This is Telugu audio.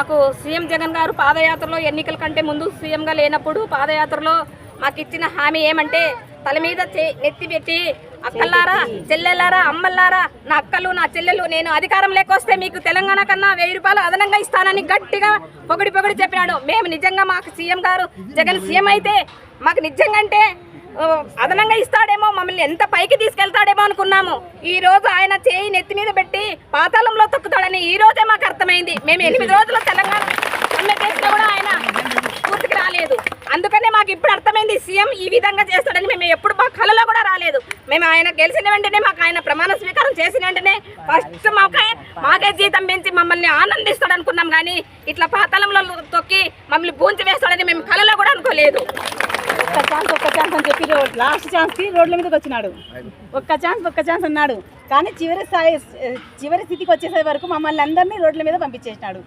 మాకు సీఎం జగన్ గారు పాదయాత్రలో ఎన్నికల కంటే ముందు సీఎంగా లేనప్పుడు పాదయాత్రలో మాకు ఇచ్చిన హామీ ఏమంటే తల మీద నెత్తి పెట్టి అక్కలారా చెల్లెల్లారా అమ్మల్లారా నా అక్కలు నా చెల్లెలు నేను అధికారం లేకొస్తే మీకు తెలంగాణ కన్నా వెయ్యి రూపాయలు అదనంగా ఇస్తానని గట్టిగా పొగిడి పొగిడి చెప్పినాడు. మేము నిజంగా మాకు సీఎం గారు జగన్ సీఎం అయితే మాకు నిజంగా అంటే అదనంగా ఇస్తాడేమో మమ్మల్ని ఎంత పైకి తీసుకెళ్తాడేమో అనుకున్నాము. ఈ రోజు ఆయన చేయి నెత్తి మీద పెట్టి పాతాళంలో తొక్కుతాడని ఈ అర్థమైంది. మేము ఎనిమిది రోజులు తెలంగాణ సమ్మె చేసినా కూడా ఆయన పూర్తికి రాలేదు. అందుకనే మాకు ఇప్పుడు అర్థమైంది సీఎం ఈ విధంగా చేస్తాడని మేము ఎప్పుడు మా కళలో కూడా రాలేదు. మేము ఆయన గెలిచిన వెంటనే మాకు ఆయన ప్రమాణ స్వీకారం చేసిన వెంటనే ఫస్ట్ మాకే మాకే జీతం పెంచి మమ్మల్ని ఆనందిస్తాడు అనుకున్నాం కానీ ఇట్లా పాతాళంలో తొక్కి మమ్మల్ని పూంచి వేస్తాడని మేము కళలో కూడా అనుకోలేదు. ఛాన్స్ అని చెప్పి రోడ్ లాస్ట్ ఛాన్స్కి రోడ్ల మీదకి వచ్చినాడు. ఒక్క ఛాన్స్ ఒక్క ఛాన్స్ అన్నాడు. కానీ చివరి స్థాయి చివరి స్థితికి వచ్చేసే వరకు మమ్మల్ని అందరినీ రోడ్ల మీద పంపించేసినాడు.